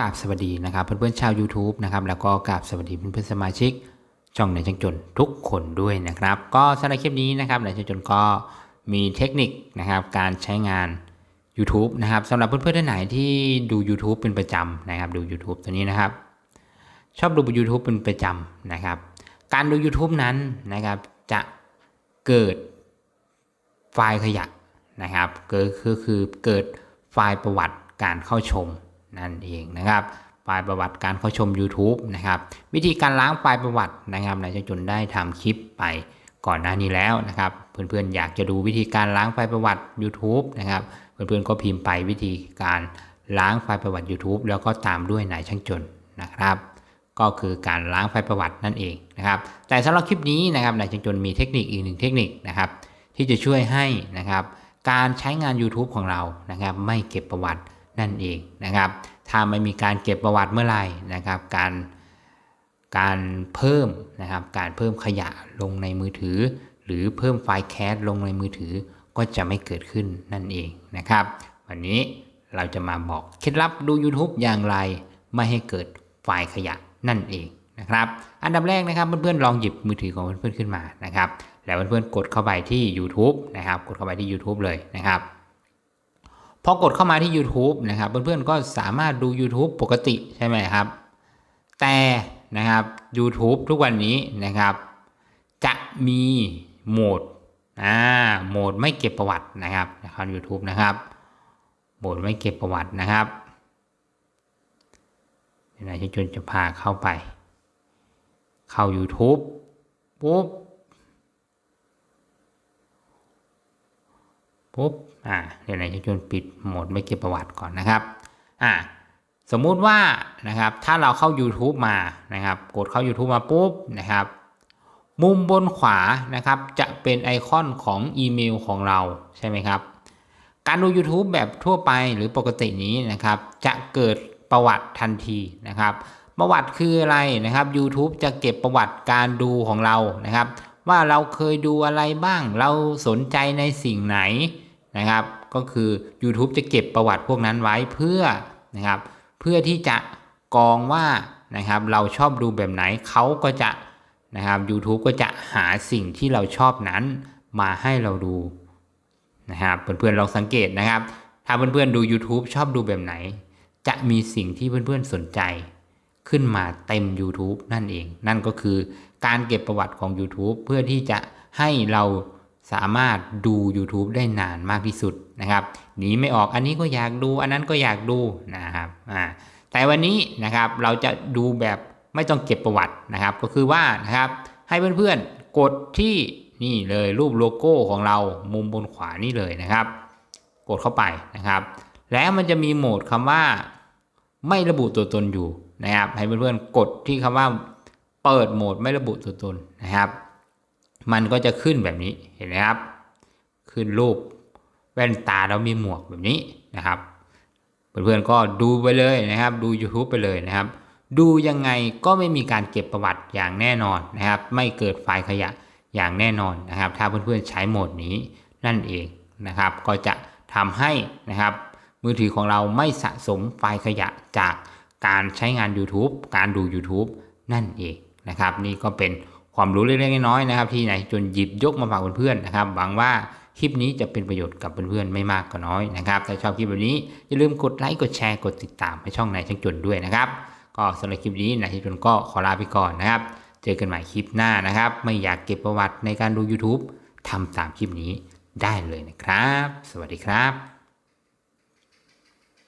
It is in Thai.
กราบสวัสดีนะครับเพื่อนๆชาว YouTube นะครับแล้วก็กราบสวัสดีเพื่อนๆสมาชิก ช่องในช่างจนทุกคนด้วยนะครับ ก็สำหรับคลิปนี้นะครับในช่างจนก็มีเทคนิคนะครับการใช้งาน YouTube นะครับสำหรับเพื่อนๆท่านไหนที่ดู YouTube เป็นประจำนะครับดู YouTube ตัวนี้นะครับ ชอบดู YouTube เป็นประจำนะครับ การดู YouTube นั้นนะครับจะเกิดไฟล์ขยะนะครับเกิดคือคือเกิดไฟล์ประวัติการเข้าชม นั่นเองนะครับไฟล์ประวัติการเข้าชม YouTube นะครับวิธีการล้างไฟล์ประวัตินะครับนายช่างจนได้ทำคลิปไปก่อนหน้านี้แล้วนะครับ เพื่อนๆอยากจะดูวิธีการล้างไฟล์ประวัติ YouTube นะครับเพื่อนๆก็พิมพ์ไปวิธีการล้างไฟล์ประวัติ YouTube แล้วก็ตามด้วยนายช่างจนนะครับ ก็คือการล้างไฟล์ประวัตินั่นเองนะครับ แต่สำหรับคลิปนี้นะครับนายช่างจนมีเทคนิคอีกหนึ่งเทคนิคนะครับ ที่จะช่วยให้นะครับ การใช้งาน YouTube ของเรานะครับ ไม่เก็บประวัติ นั่นเองนะครับ ถ้าไม่มีการเก็บประวัติเมื่อไหร่นะครับ การการเพิ่มนะครับ การเพิ่มขยะลงในมือถือ หรือเพิ่มไฟล์แคสลงในมือถือก็จะไม่เกิดขึ้นนั่นเองนะครับ วันนี้เราจะมาบอกเคล็ดลับดู YouTube อย่างไร ไม่ให้เกิดไฟล์ขยะนั่นเองนะครับอันดับแรกนะครับเพื่อนๆลองหยิบมือถือของเพื่อนๆขึ้นมานะครับแล้วเพื่อนๆกดเข้าไปที่ YouTube นะครับ กดเข้าไปที่ YouTube เลยนะครับ พอกดเข้ามาที่ YouTube นะครับ เพื่อนๆก็สามารถดู YouTube ปกติใช่ไหมครับ แต่นะครับ YouTube ทุกวันนี้นะครับ จะมีโหมดอ่าโหมดไม่เก็บประวัตินะครับนะครับ YouTube นะครับโหมดไม่เก็บประวัตินะครับเดี๋ยวนายชนจะพาเข้าไป เข้า YouTube ปุ๊บ ปุ๊บอ่าเดี๋ยวนายชนปิดโหมดไม่เก็บประวัติก่อนนะครับอ่าสมมุติว่านะครับถ้าเราเข้า YouTube มานะครับกดเข้า YouTube มาปุ๊บนะครับมุมบนขวานะครับจะเป็นไอคอนของอีเมลของเราใช่ไหมครับการดู YouTube แบบทั่วไปหรือปกตินี้นะครับจะเกิดประวัติทันทีนะครับ ประวัติคืออะไรนะครับ YouTube จะเก็บประวัติการดูของเรานะครับ ว่าเราเคยดูอะไรบ้าง เราสนใจในสิ่งไหน นะครับ ก็คือ YouTube จะเก็บประวัติพวกนั้นไว้เพื่อนะครับ เพื่อที่จะกรองว่านะครับ เราชอบดูแบบไหนเขาก็จะนะครับ YouTube ก็จะหาสิ่งที่เราชอบนั้นมาให้เราดูนะครับเพื่อนๆลองสังเกตนะครับ ถ้าเพื่อนๆดู YouTube ชอบดูแบบไหน จะมีสิ่งที่เพื่อนๆสนใจ ขึ้นมาเต็ม YouTube นั่นเอง นั่นก็คือการเก็บประวัติของ YouTube เพื่อที่จะให้เรา สามารถดู YouTube ได้นานมากที่สุดนะครับหนีไม่ออกอันนี้ก็อยากดูอันนั้นก็อยากดูนะครับอ่าแต่วันนี้นะครับเราจะดูแบบไม่ต้องเก็บประวัตินะครับ ก็คือว่านะครับให้เพื่อนๆกดที่นี่เลยรูปโลโก้ของเรามุมบนขวานี่เลยนะครับ กดเข้าไปนะครับ แล้วมันจะมีโหมดคำว่า ไม่ระบุตัวตนอยู่นะครับ ให้เพื่อนๆกดที่คำว่า เปิดโหมดไม่ระบุตัวตนนะครับ มันก็จะขึ้นแบบนี้เห็นไหมครับ ขึ้นรูปแว่นตาแล้วมีหมวกแบบนี้นะครับเพื่อนๆก็ดูไปเลยนะครับ ดู YouTube ไปเลยนะครับ ดูยังไงก็ไม่มีการเก็บประวัติอย่างแน่นอนนะครับ ไม่เกิดไฟล์ขยะอย่างแน่นอนนะครับ ถ้าเพื่อนๆใช้โหมดนี้นั่นเองนะครับ ก็จะทำให้นะครับ มือถือของเราไม่สะสมไฟล์ขยะจากการใช้งาน YouTube การดู YouTube นั่นเองนะครับ นี่ก็เป็น ความรู้เล็กๆน้อยๆนะครับ ที่ไหนจนหยิบยกมาฝากเพื่อนๆนะครับหวังว่าคลิปนี้จะเป็นประโยชน์กับเพื่อนๆไม่มากก็น้อยนะครับถ้าชอบคลิปแบบนี้อย่าลืมกดไลค์กดแชร์กดติดตามให้ช่องนายช่างจนด้วยนะครับ ก็สำหรับคลิปนี้นายช่างจนก็ขอลาไปก่อนนะครับ เจอกันใหม่คลิปหน้านะครับ ไม่อยากเก็บประวัติในการดู YouTube ทำตามคลิปนี้ได้เลยนะครับ สวัสดีครับ